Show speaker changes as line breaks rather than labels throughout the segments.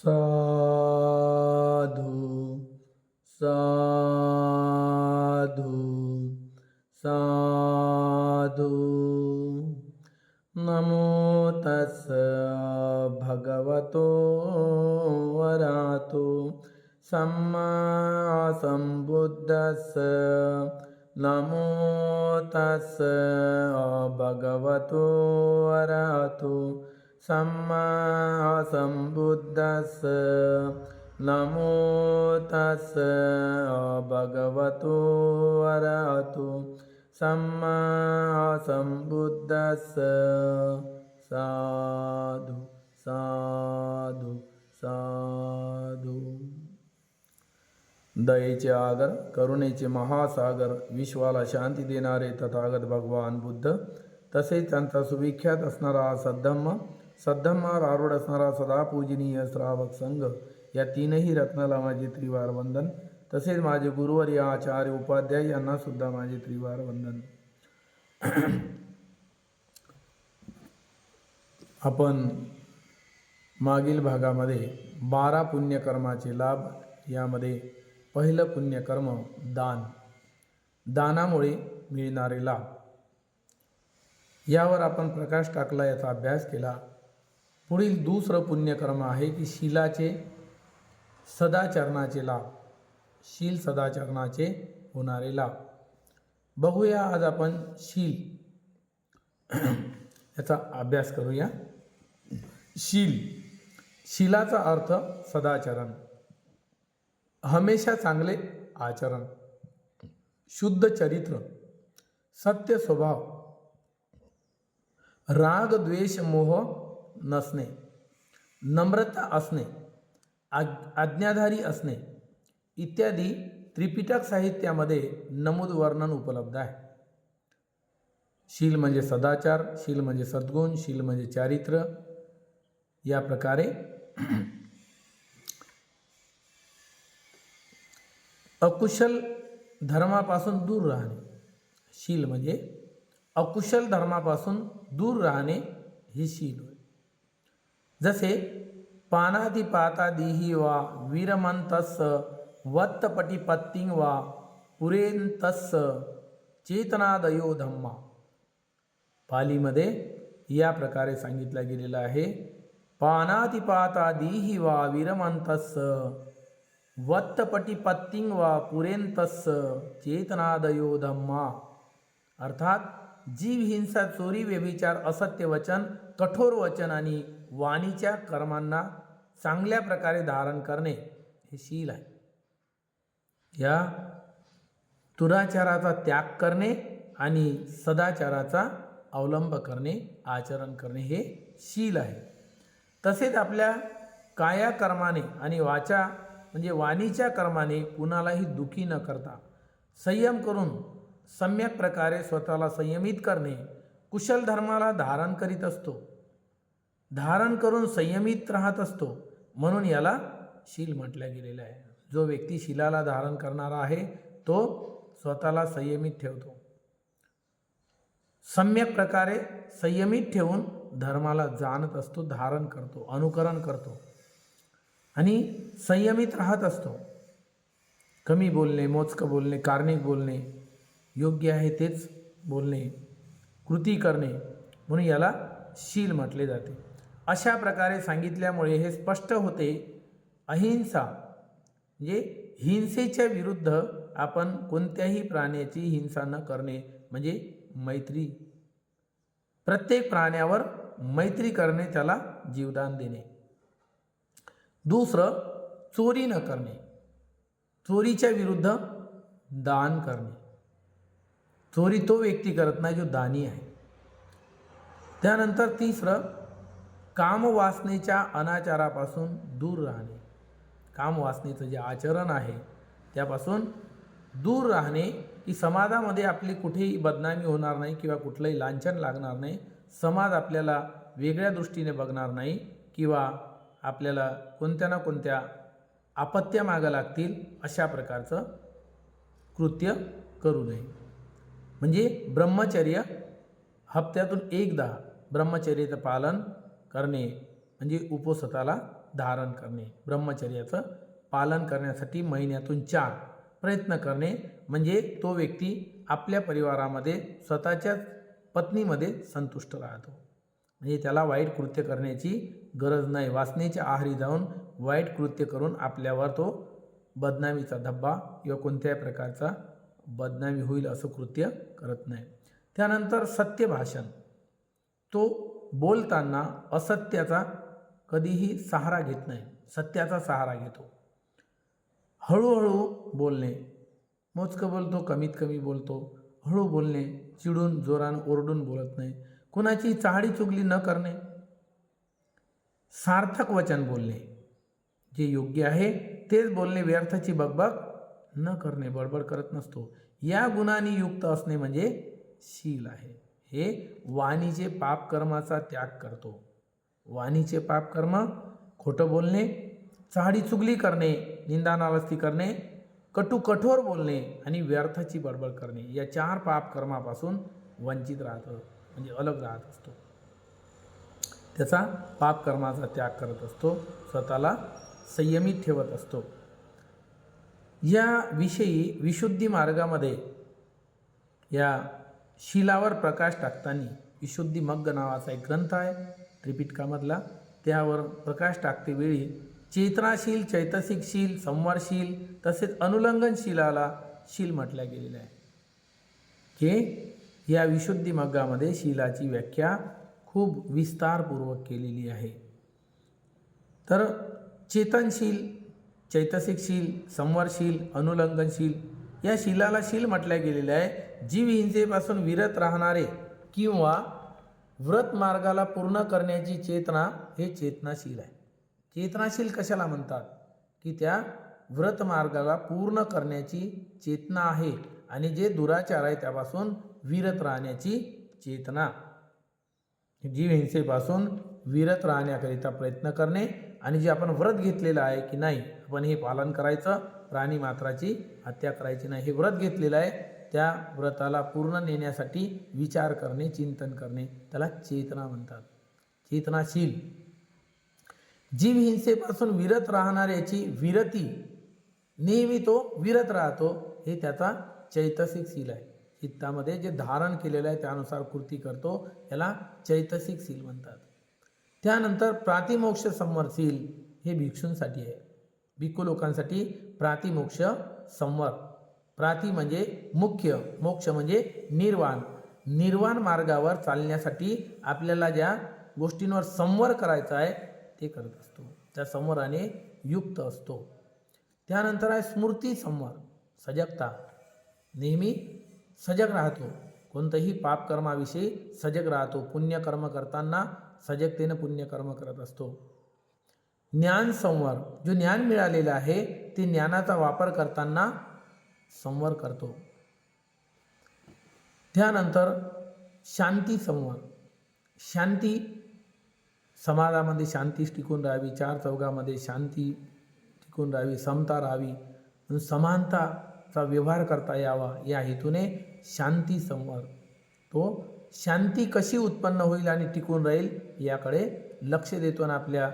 સાધુ સાધુ સાધુ નમો તસ ભગવતો વરાતો සම්මා සම්බුද්දස්ස. නමෝ තස්ස භගවතු වරහතු. සම්මා दयेचे आगर करुणेचे महासागर विश्वाला शांती देणारे तथागत भगवान बुद्ध तसेच त्यांचा सुविख्यात असणारा सद्धम्म सद्धम्मावर आरूढ असणारा सदा पूजनीय श्रावक संघ या तीनही रत्नाला माझे त्रिवार वंदन. तसेच माझे गुरुवर या आचार्य उपाध्याय यांना सुद्धा माझे त्रिवार वंदन. आपण मागील भागामध्ये बारा पुण्यकर्माचे लाभ यामध्ये पहिलं पुण्यकर्म दान. दानामुळे मिळणारे लाभ. यावर आपण प्रकाश टाकला याचा अभ्यास केला. पुढील दुसरं पुण्यकर्म आहे की शिलाचे सदाचरणाचे लाभ. शील सदाचरणाचे होणारे लाभ. बघूया आज आपण शील. याचा अभ्यास करूया. शील. शीलाचा अर्थ सदाचरण. हमेशा चांगले आचरण. शुद्ध चरित्र सत्य स्वभाव. राग द्वेष मोह नसणे. नम्रता असणे. आज्ञाधारी असणे. इत्यादी त्रिपिटक साहित्यामध्ये नमूद वर्णन उपलब्ध आहे. शील म्हणजे सदाचार शील म्हणजे सद्गुण शील म्हणजे चारित्र्य या प्रकारे अकुशल धर्मापासून दूर राहणे. शील म्हणजे अकुशल धर्मापासून दूर राहणे हे शील होय. जसे पानादी पातादिही वा वीरमंतस् वत्तपटिपत्तिंग वा पुरेंतस चेतनादयो धम्मा. पालीमध्ये या प्रकारे सांगितलं गेलेलं आहे. पानातिपातादिही वा वीरमंतस वत्तपटिपत्तिंग वा पुरेंतस् चेतनादयो धम्मा। अर्थात जीव हिंसा चोरी व्यभिचार असत्य वचन कठोर वचन आणि वाणीच्या कर्मांना चांगल्या प्रकारे धारण करणे हे शील आहे. या दुराचाराचा त्याग करणे आणि सदाचाराचा अवलंब करणे आचरण करणे हे शील आहे. तसेच आपल्या काया कर्माने आणि वाचा म्हणजे वाणीच्या कर्माने कुणालाही दुखी न करता संयम करून सम्यक प्रकारे स्वतःला संयमित करणे कुशल धर्माला धारण करीत असतो. धारण करून संयमित राहत असतो. म्हणून याला शील म्हटल्या गेलेलं आहे. जो व्यक्ती शिलाला धारण करणारा आहे तो स्वतःला संयमित ठेवतो. सम्यक प्रकारे संयमित ठेवून धर्माला जाणत असतो धारण करतो अनुकरण करतो. आणि संयमित राहत असतो. कमी बोलणे मोजकं बोलणे कारणिक बोलणे योग्य आहे तेच बोलणे कृती करणे म्हणून याला शील म्हटले जाते. अशा प्रकारे सांगितल्यामुळे हे स्पष्ट होते. अहिंसा म्हणजे हिंसेच्या विरुद्ध आपण कोणत्याही प्राण्याची हिंसा न करणे म्हणजे मैत्री. प्रत्येक प्राण्यावर मैत्री करणे त्याला जीवदान देणे. दुसरं चोरी न करणे. चोरीच्या विरुद्ध दान करणे. चोरी तो व्यक्ती करत नाही जो दानी आहे. त्यानंतर तिसरं कामवासनेच्या अनाचारापासून दूर राहणे. कामवासनेचं जे आचरण आहे त्यापासून दूर राहणे की समाजामध्ये आपली कुठेही बदनामी होणार नाही किंवा कुठलंही लांछन लागणार नाही. समाज आपल्याला वेगळ्या दृष्टीने बघणार नाही किंवा आपल्याला कोणत्या ना कोणत्या आपत्त्या मागं लागतील अशा प्रकारचं कृत्य करू नये. म्हणजे ब्रह्मचर्य हप्त्यातून एकदा ब्रह्मचर्याचं पालन करणे म्हणजे उपसताला धारण करणे ब्रह्मचर्याचं पालन करण्यासाठी महिन्यातून चार प्रयत्न करणे. म्हणजे तो व्यक्ती आपल्या परिवारामध्ये स्वतःच्याच पत्नीमध्ये संतुष्ट राहतो. म्हणजे त्याला वाईट कृत्य करण्याची गरज नाही. वासनेच्या आहारी जाऊन वाईट कृत्य करून आपल्यावर तो बदनामीचा धब्बा किंवा कोणत्याही प्रकारचा बदनामी होईल असं कृत्य करत नाही. त्यानंतर सत्य भाषण तो बोलताना असत्याचा कधीही सहारा घेत नाही. सत्याचा सहारा घेतो. हळूहळू बोलणे. मोजकं बोलतो कमीत कमी बोलतो. हळू बोलणे. चिडून जोरान ओरडून बोलत नाही. कुणाची चाहडी चुगली न करणे. सार्थक वचन बोलणे. जे योग्य आहे तेच बोलणे व्यर्थाची बकबक न करणे बडबड करत नसतो. या गुणांनी युक्त असणे म्हणजे शील आहे. हे वाणीचे पापकर्माचा त्याग करतो. वाणीचे पापकर्म खोटं बोलणे चाहडी चुगली करणे निंदानावस्ती करणे कटू कठोर बोलणे आणि व्यर्थाची बडबड करणे या चार पापकर्मापासून वंचित राहतं. म्हणजे अलग राहत असतो. त्याचा पापकर्माचा त्याग करत असतो. स्वतःला संयमित ठेवत असतो. या विषयी विशुद्धी मार्गामध्ये या शिलावर प्रकाश टाकताना विशुद्धी मग्ग नावाचा एक ग्रंथ आहे त्रिपिटकामधला. त्यावर प्रकाश टाकते वेळी चेतनाशील चैतसिकशील संवारशील तसेच अनुलंघनशीलाला शील म्हटल्या गेलेलं आहे. की या विशुद्धी मग्गामध्ये शीलाची व्याख्या खूप विस्तारपूर्वक केलेली आहे. तर चेतनशील चैतसिकशील संवरशील अनुलंघनशील या शिलाला शील म्हटल्या गेलेलं आहे. जीव हिंसेपासून विरत राहणारे किंवा व्रत मार्गाला पूर्ण करण्याची चेतना हे चेतनाशील आहे. चेतनाशील कशाला म्हणतात? की त्या व्रत मार्गाला पूर्ण करण्याची चेतना आहे आणि जे दुराचार आहे त्यापासून विरत राहण्याची चेतना. जीव हिंसेपासून विरत राहण्याकरिता प्रयत्न करणे आणि जे आपण व्रत घेतलेलं आहे की नाही आपण हे पालन करायचं प्राणी मात्राची हत्या करायची नाही हे व्रत घेतलेलं आहे त्या व्रताला पूर्ण नेण्यासाठी विचार करणे चिंतन करणे त्याला चेतना म्हणतात. चेतनाशील. जीव हिंसेपासून विरत राहणाऱ्याची विरती नेहमी तो विरत राहतो हे त्याचा चैतसिक शील आहे. चित्तामध्ये जे धारण केलेलं आहे त्यानुसार कृती करतो याला चैतसिक सील म्हणतात. त्यानंतर प्रातिमोक्ष संवरशील हे भिक्षूंसाठी आहे. भिक्खू लोकांसाठी प्रातिमोक्ष संवर. प्राती म्हणजे मुख्य मोक्ष म्हणजे निर्वाण. निर्वाण मार्गावर चालण्यासाठी आपल्याला ज्या गोष्टींवर संवर करायचा आहे ते करत असतो. त्या संवराने युक्त असतो. त्यानंतर आहे स्मृती संवर सजगता. नेहमी सजग राहतो. कोणतंही पापकर्माविषयी सजग राहतो. पुण्यकर्म करताना सजगतेनं पुण्यकर्म करत असतो. ज्ञान संवर जो ज्ञान मिळालेलं आहे ते ज्ञानाचा वापर करताना संवर करतो. त्यानंतर शांती संवर. शांती समाजामध्ये शांती टिकून राहावी चार चौघामध्ये शांती टिकून राहावी समता राहावी समानताचा व्यवहार करता यावा या हेतूने शांती संवर तो शांती कशी उत्पन्न होईल आणि टिकून राहील याकडे लक्ष देतो आणि आपल्या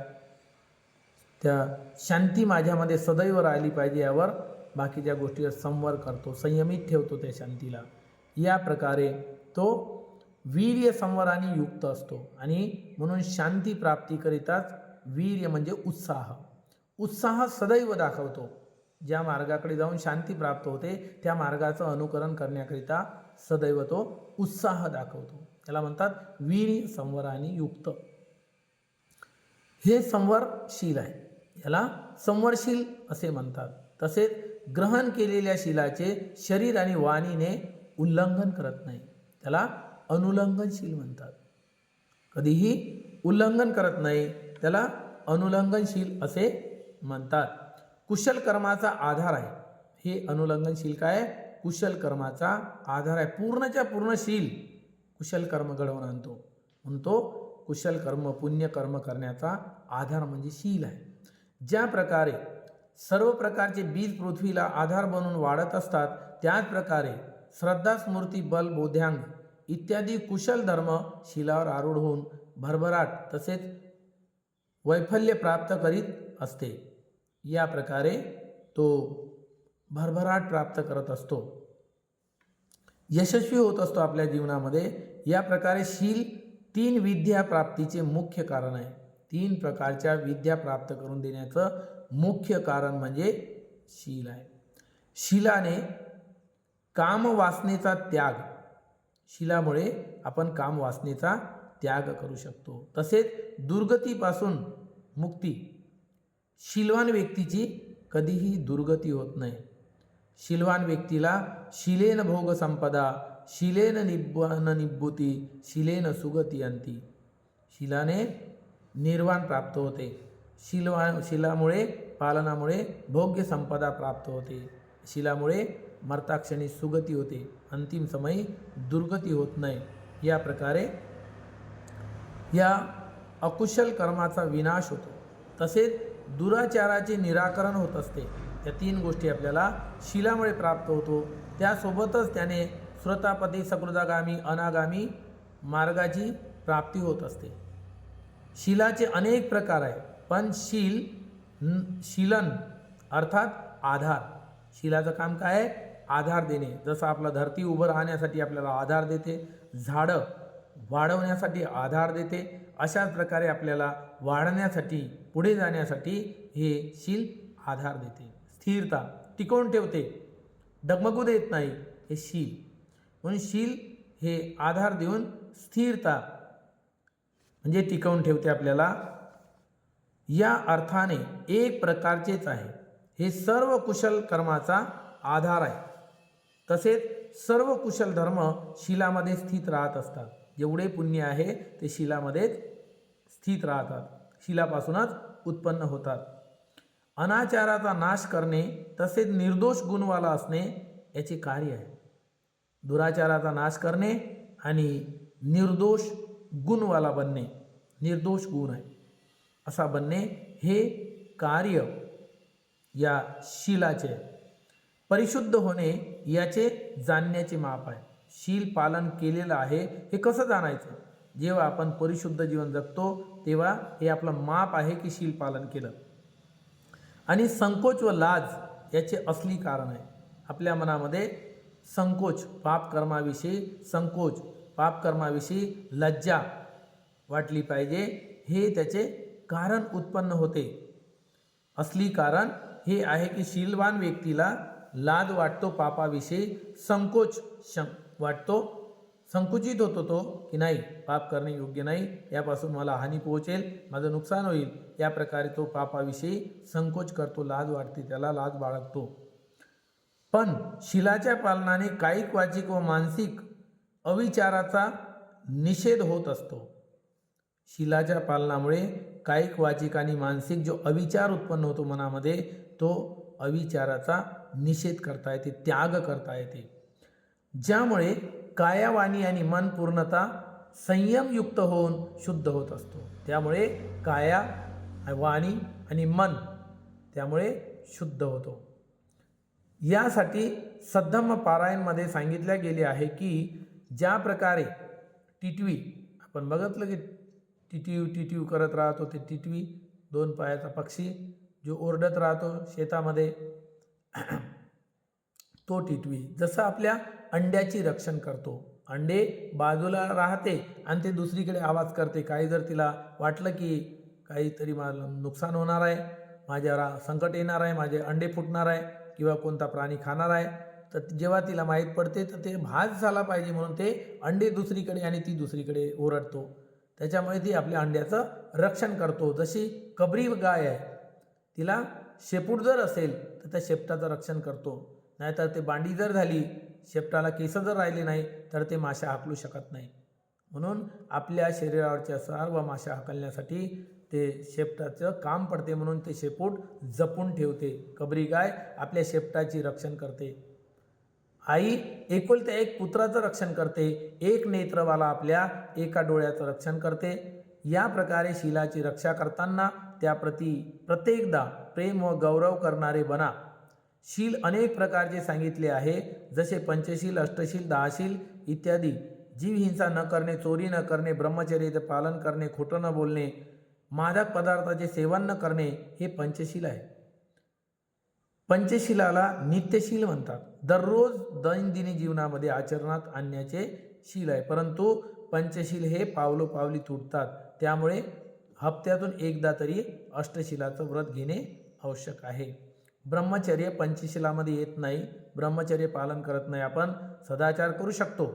त्या शांती माझ्यामध्ये सदैव राहिली पाहिजे यावर बाकीच्या गोष्टीवर संवर करतो संयमित ठेवतो त्या शांतीला. या प्रकारे तो वीर्य संवराने युक्त असतो आणि म्हणून शांती प्राप्तीकरिताच वीर्य म्हणजे उत्साह. उत्साह सदैव दाखवतो. ज्या मार्गाकडे जाऊन शांती प्राप्त होते त्या मार्गाचं अनुकरण करण्याकरिता सदैव तो उत्साह दाखवतो. त्याला म्हणतात वीर संवराने युक्त. हे संवरशील आहे. याला संवरशील असे म्हणतात. तसेच ग्रहण केलेल्या शिलाचे शरीर आणि वाणीने उल्लंघन करत नाही. त्याला अनुलंघनशील म्हणतात. कधीही उल्लंघन करत नाही त्याला अनुलंघनशील असे म्हणतात. कुशल कर्माचा आधार आहे. हे अनुलंघनशील काय कुशल कर्माचा आधार आहे. पूर्णच्या पूर्णशील कुशल कर्म घडवून आणतो. म्हणून तो कुशल कर्म पुण्य कर्म करण्याचा आधार म्हणजे शील आहे. ज्या प्रकारे सर्व प्रकारचे बीज पृथ्वीला आधार बनून वाढत असतात त्याच प्रकारे श्रद्धा स्मृती बल बोध्यांग इत्यादी कुशल धर्म शिलावर आरूढ होऊन भरभराट तसेच वैफल्य प्राप्त करीत असते. या प्रकारे तो भरभराट प्राप्त करत असतो. यशस्वी होत असतो आपल्या जीवनामध्ये. या प्रकारे शील तीन विद्या प्राप्तीचे मुख्य कारण आहे. तीन प्रकारच्या विद्या प्राप्त करून देण्याचं मुख्य कारण म्हणजे शील आहे. शिलाने कामवासनेचा त्याग शिलामुळे आपण कामवासनेचा त्याग करू शकतो. तसेच दुर्गतीपासून मुक्ती शिलवान व्यक्तीची कधीही दुर्गती होत नाही. शिलवान व्यक्तीला शिलेन भोग संपदा शिलेन निब्बन निब्बुती शिलेन सुगती अंती. शिलाने निर्वाण प्राप्त होते. शिलवा शिलामुळे पालनामुळे भोग्य संपदा प्राप्त होते. शिलामुळे मर्ताक्षणी सुगती होते. अंतिम समयी दुर्गती होत नाही. या प्रकारे या अकुशल कर्माचा विनाश होतो. तसेच दुराचाराचे निराकरण होत असते. या तीन गोष्टी आपल्याला शिलामुळे प्राप्त होतो. त्यासोबतच त्याने श्रोतापती सकृदागामी अनागामी मार्गाची प्राप्ती होत असते. शिलाचे अनेक प्रकार आहे पण शील न- शिलन अर्थात आधार. शिलाचं काम काय आहे? आधार देणे. जसं आपलं धरती उभं राहण्यासाठी आपल्याला आधार देते झाडं वाढवण्यासाठी आधार देते अशाच प्रकारे आपल्याला वाढण्यासाठी पुढे जाण्यासाठी हे शील आधार देते. स्थिरता टिकवून ठेवते. डगमगू देत नाही हे शील. म्हणून शील हे आधार देऊन स्थिरता म्हणजे टिकवून ठेवते आपल्याला. या अर्थाने एक प्रकारचेच आहे. हे सर्व कुशल कर्माचा आधार आहे. तसेच सर्व कुशल धर्म शिलामध्ये स्थित राहत असतात. जेवढे पुण्य आहे ते शिलामध्येच स्थित राहतात. शिलापासूनच उत्पन्न होतात. अनाचाराचा नाश करणे तसेच निर्दोष गुणवाला असणे याचे कार्य आहे. दुराचाराचा नाश करणे आणि निर्दोष गुणवाला बनणे निर्दोष गुण आहे. असा बनणे हे कार्य या शिलाचे परिशुद्ध होणे याचे जाणण्याचे माप आहे. शील पालन केलेलं आहे हे कसं जाणायचं? जेव्हा आपण परिशुद्ध जीवन जगतो तेव्हा हे आपलं माप आहे की शील पालन केलं. आणि संकोच व लाज याचे असली कारण आहे. आपल्या मनामध्ये संकोच पापकर्माविषयी संकोच पापकर्माविषयी लज्जा वाटली पाहिजे हे त्याचे कारण उत्पन्न होते. असली कारण हे आहे की शीलवान व्यक्तीला लाज वाटतो पापाविषयी संकोच शं वाटतो संकुचित होतो तो की नाही पाप करणे योग्य नाही यापासून मला हानी पोहोचेल माझं नुकसान होईल या प्रकारे तो पापाविषयी संकोच करतो लाज वाटते त्याला लाज बाळगतो. पण शिलाच्या पालनाने कायिक वाचिक व मानसिक अविचाराचा निषेध होत असतो. शिलाच्या पालनामुळे कायिक वाचिक आणि मानसिक जो अविचार उत्पन्न होतो मनामध्ये तो अविचाराचा निषेध करता येते त्याग करता येते. ज्यामुळे कायावाणी आणि मन पूर्णता संयमयुक्त होऊन शुद्ध होत असतो. त्यामुळे काया वाणी आणि मन त्यामुळे शुद्ध होतो. यासाठी सद्धम्म पारायणमध्ये सांगितल्या गेले आहे की ज्या प्रकारे टिटवी आपण बघितलं की टिटवी टिटवी करत राहतो ते टिटवी दोन पायाचा पक्षी जो ओरडत राहतो शेतामध्ये तो टिटवी. जसं आपल्या अंड्याची रक्षण करतो. अंडे बाजूला राहते आणि ते दुसरीकडे आवाज करते. काही जर तिला वाटलं की काहीतरी मला नुकसान होणार आहे माझ्यावर संकट येणार आहे माझे अंडे फुटणार आहे किंवा कोणता प्राणी खाणार आहे तर जेव्हा तिला माहीत पडते तर ते भाज झाला पाहिजे म्हणून ते अंडे दुसरीकडे आणि ती दुसरीकडे ओरडतो. त्याच्यामुळे ती आपल्या अंड्याचं रक्षण करतो. जशी कबरी गाय आहे तिला शेपूट जर असेल तर त्या शेपटाचं रक्षण करतो. नाहीतर ते बांडी जर झाली शेपटाला केस जर राहिले नाही तर ते माशा हाकलू शकत नाही. म्हणून आपल्या शरीरावरच्या सर्व माशा हाकलण्यासाठी ते शेपटाचं काम पडते म्हणून ते शेपूट जपून ठेवते. कबरी गाय आपल्या शेपटाची रक्षण करते. आई एकुलत्या एक पुत्राचं रक्षण करते एक नेत्रवाला आपल्या एका डोळ्याचं रक्षण करते. या प्रकारे शिलाची रक्षा करताना त्याप्रती प्रत्येकदा प्रेम व गौरव करणारे बना शील अनेक प्रकारचे सांगितले आहे जसे पंचशील अष्टशील दहाशील इत्यादी. जीव हिंसा न करणे चोरी न करणे ब्रह्मचर्याचे पालन करणे खोटं न बोलणे मादक पदार्थाचे सेवन न करणे हे पंचशील आहे. पंचशिलाला नित्यशील म्हणतात. दररोज दैनंदिनी जीवनामध्ये आचरणात आणण्याचे शील आहे. परंतु पंचशील हे पावलोपावली तुटतात. त्यामुळे हप्त्यातून एकदा तरी अष्टशिलाचं व्रत घेणे आवश्यक आहे. ब्रह्मचर्य पंचशिलामध्ये येत नाही ब्रह्मचर्य पालन करत नाही. आपण सदाचार करू शकतो.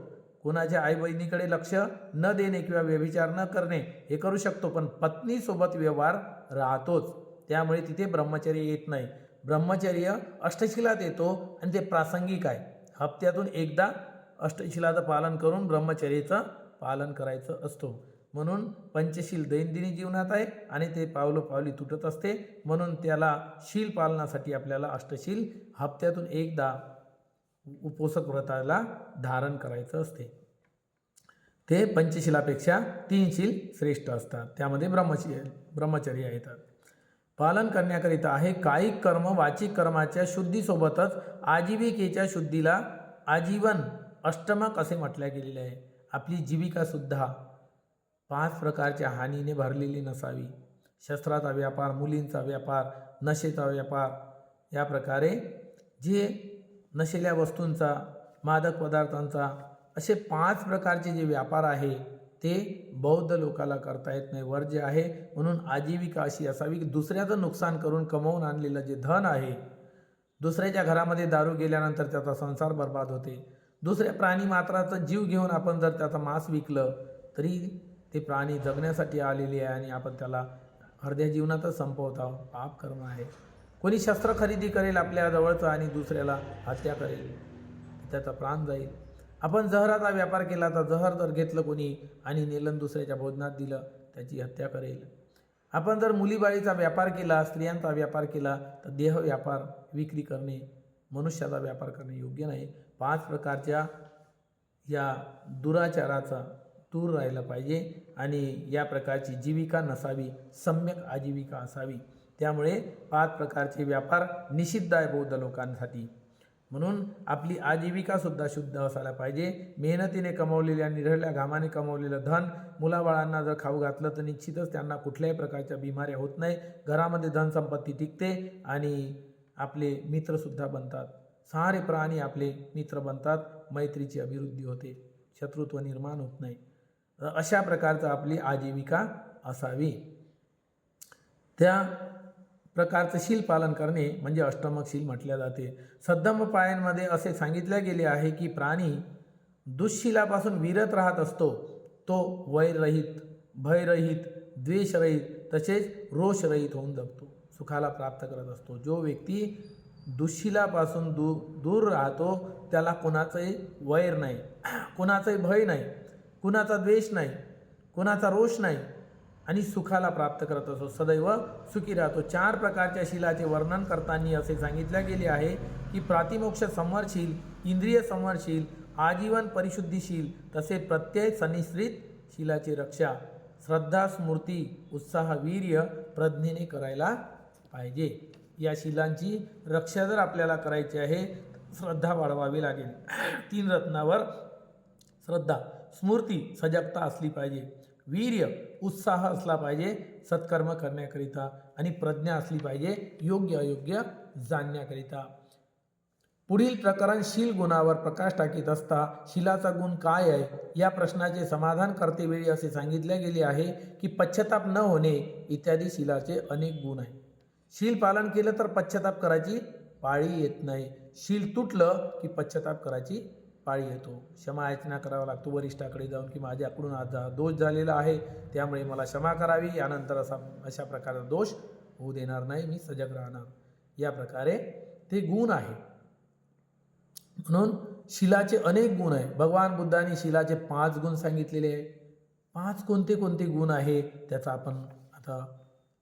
कुणाच्या आई बहिणीकडे लक्ष न देणे किंवा व्यभिचार न करणे हे करू शकतो पण पत्नीसोबत व्यवहार राहतोच. त्यामुळे तिथे ब्रह्मचर्य येत नाही. ब्रह्मचर्य अष्टशिलात येतो आणि ते प्रासंगिक आहे. हप्त्यातून एकदा अष्टशिलाचं पालन करून ब्रह्मचर्याचं पालन करायचं असतो. म्हणून पंचशील दैनंदिनी जीवनात आहे आणि ते पावलोपावली तुटत असते. म्हणून त्याला शील पालनासाठी आपल्याला अष्टशील हप्त्यातून एकदा उपोषक व्रताला धारण करायचं असते. ते पंचशिलापेक्षा तीन शील श्रेष्ठ असतात. त्यामध्ये ब्रह्मचर्य ब्रह्मचर्य येतात. पालन करण्याकरिता आहे कायिक कर्म वाचिक कर्माच्या शुद्धीसोबतच आजीविकेच्या शुद्धीला आजीवन अष्टमक असे म्हटल्या गेलेले आहे. आपली जीविकासुद्धा पाच प्रकारच्या हानीने भरलेली नसावी. शस्त्राचा व्यापार मुलींचा व्यापार नशेचा व्यापार या प्रकारे जे नशेल्या वस्तूंचा मादक पदार्थांचा असे पाच प्रकारचे जे व्यापार आहे ते बौद्ध लोकाला करता येत नाही. वर्ज्य आहे म्हणून आजीविका अशी असावी की दुसऱ्याचं नुकसान करून कमवून आणलेलं जे धन आहे दुसऱ्याच्या घरामध्ये दारू गेल्यानंतर त्याचा संसार बर्बाद होते. दुसऱ्या प्राणी मात्राचा जीव घेऊन आपण जर त्याचा मांस विकलं तरी ते प्राणी जगण्यासाठी आलेली आहे आणि आपण त्याला अर्ध्या जीवनातच संपवत आहोत. पाप कर्म आहे. कोणी शस्त्र खरेदी करेल आपल्या जवळचं आणि दुसऱ्याला हत्या करेल त्याचा प्राण जाईल. आपण जहराचा व्यापार केला तर जहर जर घेतलं कोणी आणि नेलन दुसऱ्याच्या भोजनात दिलं त्याची हत्या करेल. आपण जर मुलीबाळीचा व्यापार केला स्त्रियांचा व्यापार केला तर देह व्यापार विक्री करणे मनुष्याचा व्यापार करणे योग्य नाही. पाच प्रकारच्या या दुराचाराचा दूर राहिलं पाहिजे. आणि या प्रकारची जीविका नसावी सम्यक आजीविका असावी. त्यामुळे पाच प्रकारचे व्यापार निषिद्ध आहे बौद्ध लोकांसाठी. म्हणून आपली आजीविकासुद्धा शुद्ध असायला पाहिजे. मेहनतीने कमवलेल्या निरळल्या घामाने कमवलेलं धन मुलाबाळांना जर खाऊ घातलं तर निश्चितच त्यांना कुठल्याही प्रकारच्या बिमाऱ्या होत नाही. घरामध्ये धनसंपत्ती टिकते आणि आपले मित्रसुद्धा बनतात. सारे प्राणी आपले मित्र बनतात. मैत्रीची अभिवृद्धी होते. शत्रुत्व निर्माण होत नाही. अशा प्रकारचं आपली आजीविका असावी. त्या प्रकारचं शील पालन करणे म्हणजे अष्टमक शील म्हटल्या जाते. सद्धम्मपायांमध्ये असे सांगितले गेले आहे की प्राणी दुःशिलापासून विरत राहत असतो. तो वैरहित भयरहित द्वेषरहित तसेच रोषरहित होऊन जगतो. सुखाला प्राप्त करत असतो. जो व्यक्ती दुःशिलापासून दू दूर राहतो त्याला कुणाचंही वैर नाही. कुणाचंही भय नाही. कुणाचा द्वेष नाही कुणाचा रोष नाही आणि सुखाला प्राप्त करत असतो सदैव सुखी राहतो. चार प्रकारच्या शिलाचे वर्णन करताना असे सांगितले गेले आहे की प्रातिमोक्ष संवरशील इंद्रिय संवरशील आजीवन परिशुद्धीशील तसे प्रत्यय सनिश्रित शिलाची रक्षा श्रद्धा स्मृती उत्साह वीर्य प्रज्ञेने करायला पाहिजे. या शिलांची रक्षा जर आपल्याला करायची आहे श्रद्धा वाढवावी लागेल. तीन रत्नावर श्रद्धा. स्मृती सजगता असली पाहिजे. वीर्य उत्साह असला पाहिजे सत्कर्म करण्याकरिता आणि प्रज्ञा असली पाहिजे योग्य अयोग्य जाणण्याकरिता. पुढील प्रकरण शील गुणावर प्रकाश टाकीत असता शिलाचा गुण काय आहे? या प्रश्नाचे समाधान करतेवेळी असे सांगितले गेले आहे की पश्चाताप न होणे इत्यादी शिलाचे अनेक गुण आहे शील पालन केलं तर पश्चाताप करायची पाळी येत नाही. शील तुटलं की पश्चाताप करायची पाळी येतो क्षमा याचना करावा लागतो वरिष्ठाकडे जाऊन की माझ्याकडून आज दोष झालेला आहे. त्यामुळे मला क्षमा करावी. यानंतर असा अशा प्रकारचा दोष होऊ देणार नाही. मी सजग राहणार. या प्रकारे ते गुण आहे. म्हणून शिलाचे अनेक गुण आहे. भगवान बुद्धांनी शिलाचे पाच गुण सांगितलेले आहे. पाच कोणते कोणते गुण आहे त्याचा आपण आता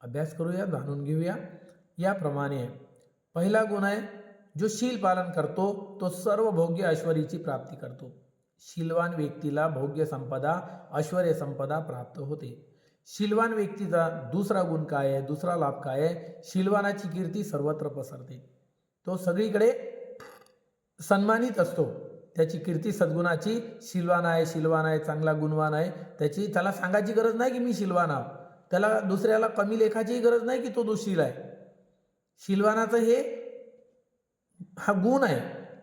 अभ्यास करूया जाणून घेऊया. याप्रमाणे पहिला गुण आहे जो शील पालन करतो तो सर्व भोग्य ऐश्वर्याची प्राप्ती करतो. शीलवान व्यक्तीला भोग्य संपदा ऐश्वर संपदा प्राप्त होते. शीलवान व्यक्तीचा दुसरा गुण काय आहे? दुसरा लाभ काय आहे? शीलवानाची कीर्ती सर्वत्र पसरते. तो सगळीकडे सन्मानित असतो. त्याची कीर्ती सद्गुणाची शिलवान आहे शिलवान आहे चांगला गुणवान आहे. त्याची त्याला सांगायची गरज नाही की मी शिलवान आहो. त्याला दुसऱ्याला कमी लेखाचीही गरज नाही की तो दुशील आहे. शिलवानाचं हे हा गुण आहे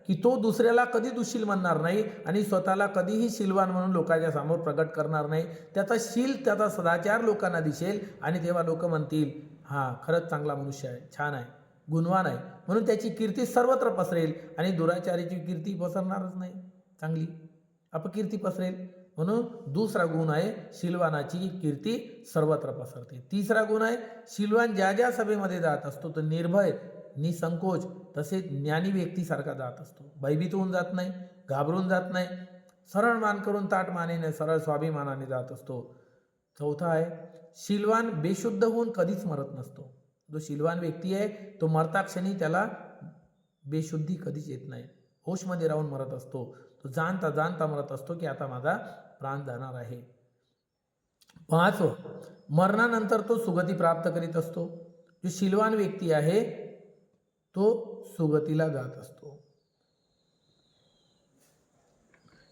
की तो दुसऱ्याला कधी दुशील म्हणणार नाही आणि स्वतःला कधीही शिलवान म्हणून लोकांच्या समोर प्रकट करणार नाही. त्याचा शील त्याचा सदाचार लोकांना दिसेल आणि तेव्हा लोक म्हणतील हा खरंच चांगला मनुष्य आहे छान आहे गुणवान आहे. म्हणून त्याची कीर्ती सर्वत्र पसरेल आणि दुराचारीची कीर्ती पसरणारच नाही. चांगली अपकीर्ती पसरेल. म्हणून दुसरा गुण आहे शिलवानाची कीर्ती सर्वत्र पसरते. तिसरा गुण आहे शिलवान ज्या ज्या सभेमध्ये जात असतो तो निर्भय निसंकोच तसेच ज्ञानी व्यक्तीसारखा जात असतो. भयभीत होऊन जात नाही घाबरून जात नाही सरळ मान करून ताट मानेने सरळ स्वाभिमानाने जात असतो. चौथा आहे शिलवान बेशुद्ध होऊन कधीच मरत नसतो. जो शिलवान व्यक्ती आहे तो मरताक्षणी त्याला बेशुद्धी कधीच येत नाही. होशमध्ये राहून मरत असतो. तो जाणता जाणता मरत असतो की आता माझा प्राण जाणार आहे. पाचवं मरणानंतर तो सुगती प्राप्त करीत असतो. जो शिलवान व्यक्ती आहे तो सुगतीला जात असतो.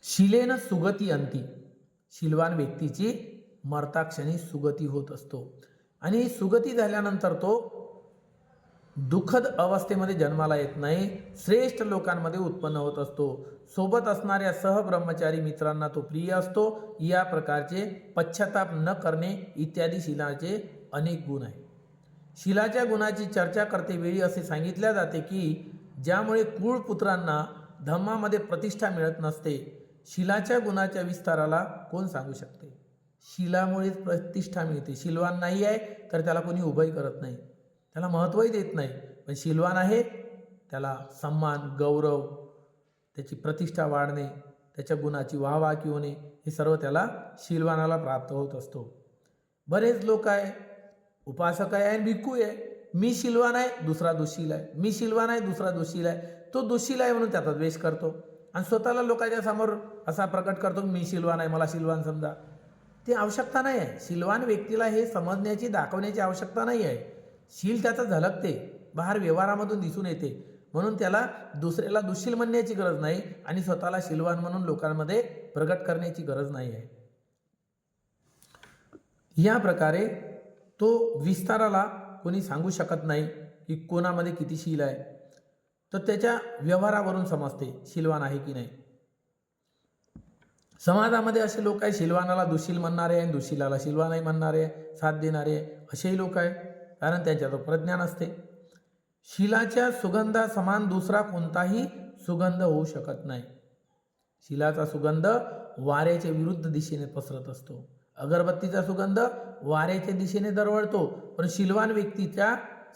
शिलेन सुगती अंती. शिलवान व्यक्तीची मरताक्षणी सुगती होत असतो. आणि सुगती झाल्यानंतर तो दुःखद अवस्थेमध्ये जन्माला येत नाही. श्रेष्ठ लोकांमध्ये उत्पन्न होत असतो. सोबत असणाऱ्या सहब्रह्मचारी मित्रांना तो प्रिय असतो. या प्रकारचे पश्चाताप न करणे इत्यादी शिलाचे अनेक गुण आहेत. शिलाच्या गुणाची चर्चा करते वेळी असे सांगितल्या जाते की ज्यामुळे कुळपुत्रांना धम्मामध्ये प्रतिष्ठा मिळत नसते. शिलाच्या गुणाच्या विस्ताराला कोण सांगू शकते? शिलामुळेच प्रतिष्ठा मिळते. शिलवान नाही आहे तर त्याला कोणी उभंही करत नाही. त्याला महत्त्वही देत नाही. पण शिलवान आहे त्याला सन्मान गौरव त्याची प्रतिष्ठा वाढणे त्याच्या गुणाची वाहवाकी होणे हे सर्व त्याला शिलवानाला प्राप्त होत असतो. बरेच लोक आहे उपासक आहे आणि भिक्खू आहे. मी शिलवान आहे दुसरा दोषील आहे. मी शिलवान आहे दुसरा दोषील आहे. तो दोषील आहे म्हणून त्याचा द्वेष करतो. आणि स्वतःला लोकांच्या समोर असा प्रकट करतो की मी शिलवान आहे मला शिलवान समजा. ती आवश्यकता नाही आहे. शिलवान व्यक्तीला हे समजण्याची दाखवण्याची आवश्यकता नाही आहे. शील त्याचं झलकते. बाहेर व्यवहारामधून दिसून येते. म्हणून त्याला दुसऱ्याला दुशील म्हणण्याची गरज नाही आणि स्वतःला शिलवान म्हणून लोकांमध्ये प्रगट करण्याची गरज नाही आहे. या प्रकारे तो विस्ताराला कोणी सांगू शकत नाही की कोणामध्ये किती शील आहे. तर त्याच्या व्यवहारावरून समजते शिलवान आहे की नाही. समाजामध्ये असे लोक आहे शिलवानाला दुशील म्हणणारे आणि दुशीलाला शिलवानाही म्हणणारे साथ देणारे असेही लोक आहे कारण त्यांच्यात प्रज्ञान असते शिलाच्या सुगंधा समान दुसरा कोणताही सुगंध होऊ शकत नाही. शिलाचा सुगंध वाऱ्याच्या विरुद्ध दिशेने पसरत असतो. अगरबत्तीचा सुगंध वाऱ्याच्या दिशेने दरवळतो पण शिलवान व्यक्तीच्या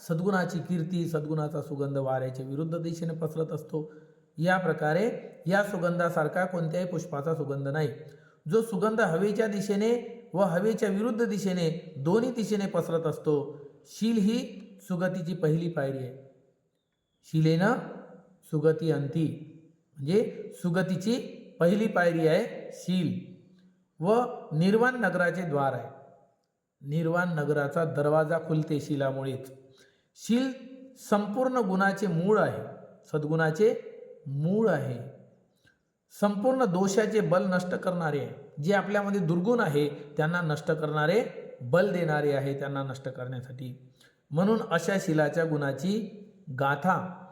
सद्गुणाची कीर्ती सद्गुणाचा सुगंध वाऱ्याच्या विरुद्ध दिशेने पसरत असतो. या प्रकारे या सुगंधासारखा कोणत्याही पुष्पाचा सुगंध नाही. जो सुगंध हवेच्या दिशेने व हवेच्या विरुद्ध दिशेने दोन्ही दिशेने पसरत असतो शील ही सुगतीची पहिली पायरी आहे. शिलेनं सुगती अंती म्हणजे सुगतीची पहिली पायरी आहे शील. व निर्वाण नगराचे द्वार आहे. निर्वाण नगराचा दरवाजा खुलते शिलामुळेच. शील संपूर्ण गुणाचे मूळ आहे. सद्गुणाचे मूळ आहे. संपूर्ण दोषाचे बल नष्ट करणारे आहे जे आपल्यामध्ये दुर्गुण आहे त्यांना नष्ट करणारे बल देणारे आहे त्यांना नष्ट करण्यासाठी. म्हणून अशा शिलाच्या गुणाची गाथा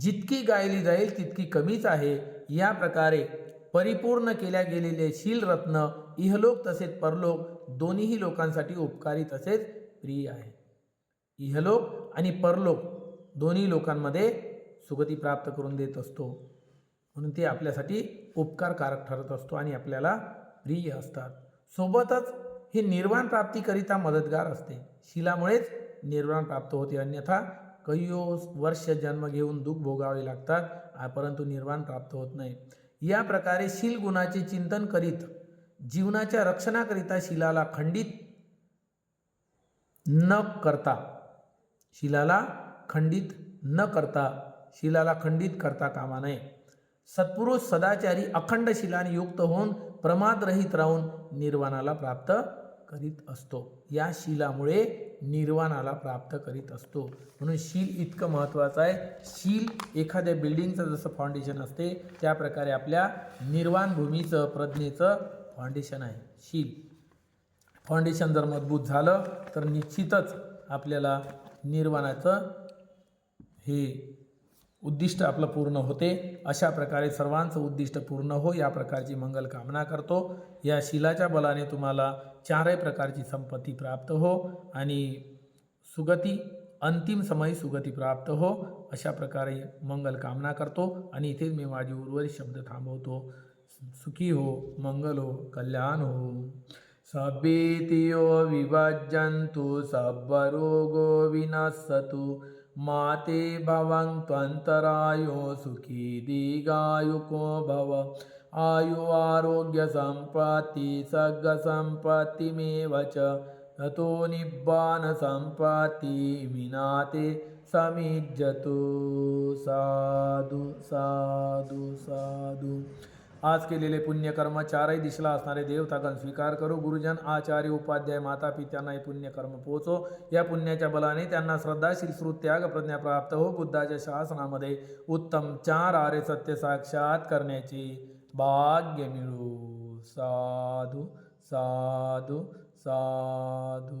जितकी गायली जाईल तितकी कमीच आहे. या प्रकारे परिपूर्ण केल्या गेलेले शीलरत्न इहलोक तसेच परलोक दोन्हीही लोकांसाठी उपकारी तसेच प्रिय आहे. इहलोक आणि परलोक दोन्ही लोकांमध्ये सुगती प्राप्त करून देत असतो. म्हणून ते आपल्यासाठी उपकारकारक ठरत असतो आणि आपल्याला प्रिय असतात. सोबतच हे निर्वाण प्राप्तीकरिता मदतगार असते. शिलामुळेच निर्वाण प्राप्त होते. अन्यथा कैयो वर्ष जन्म घेऊन दुःख भोगावे लागतात. परंतु निर्वाण प्राप्त होत नाही. या प्रकारे शील गुणाचे चिंतन करीत जीवनाच्या रक्षणाकरिता शिलाला खंडित न करता शिलाला खंडित न करता शिलाला खंडित करता कामा नये. सत्पुरुष सदाचारी अखंड शिलाने युक्त होऊन प्रमादरहित राहून निर्वाणाला प्राप्त करीत असतो. या शिलामुळे निर्वाणाला प्राप्त करीत असतो. म्हणून शील इतकं महत्त्वाचं आहे. शील एखाद्या बिल्डिंगचं जसं फाउंडेशन असते त्या प्रकारे आपल्या निर्वाण भूमीचं प्रज्ञेचं फाउंडेशन आहे. शील. फाउंडेशन जर मजबूत झालं तर निश्चितच आपल्याला निर्वाणाचं हे उद्दिष्ट आपलं पूर्ण होते. अशा प्रकारे सर्वांचं उद्दिष्ट पूर्ण हो या प्रकारची मंगल कामना करतो. या शिलाच्या बलाने तुम्हाला चारही प्रकारची संपत्ती प्राप्त हो आणि सुगती अंतिम समय सुगती प्राप्त हो अशा प्रकारे मंगल कामना करतो आणि इथेच मी माझी उर्वरित शब्द थांबवतो. सुखी हो मंगल हो कल्याण हो. सभेतियो विभजन्तु सर्वरोगो विनश्यतु माते भवं त्वन्तरायो सुखी दीर्घायुको भव। आयु आरोग्य सर्गसम्पत्तिमेव च। ततो निब्बान मिनाते समिज्जतु। साधु साधु साधु। आज केलेले पुण्यकर्म चारही दिशेला असणारे देवतागण स्वीकार करू। गुरुजन आचार्य उपाध्याय माता पित्यांना हे पुण्यकर्म पोचो। या पुण्याच्या बलाने त्यांना श्रद्धाशील श्रुत त्याग प्रज्ञा प्राप्त हो। बुद्धाच्या शासनामध्ये उत्तम चार आर्य सत्य साक्षात करण्याची భాగ్యమిడు సాధు సాధు సాధు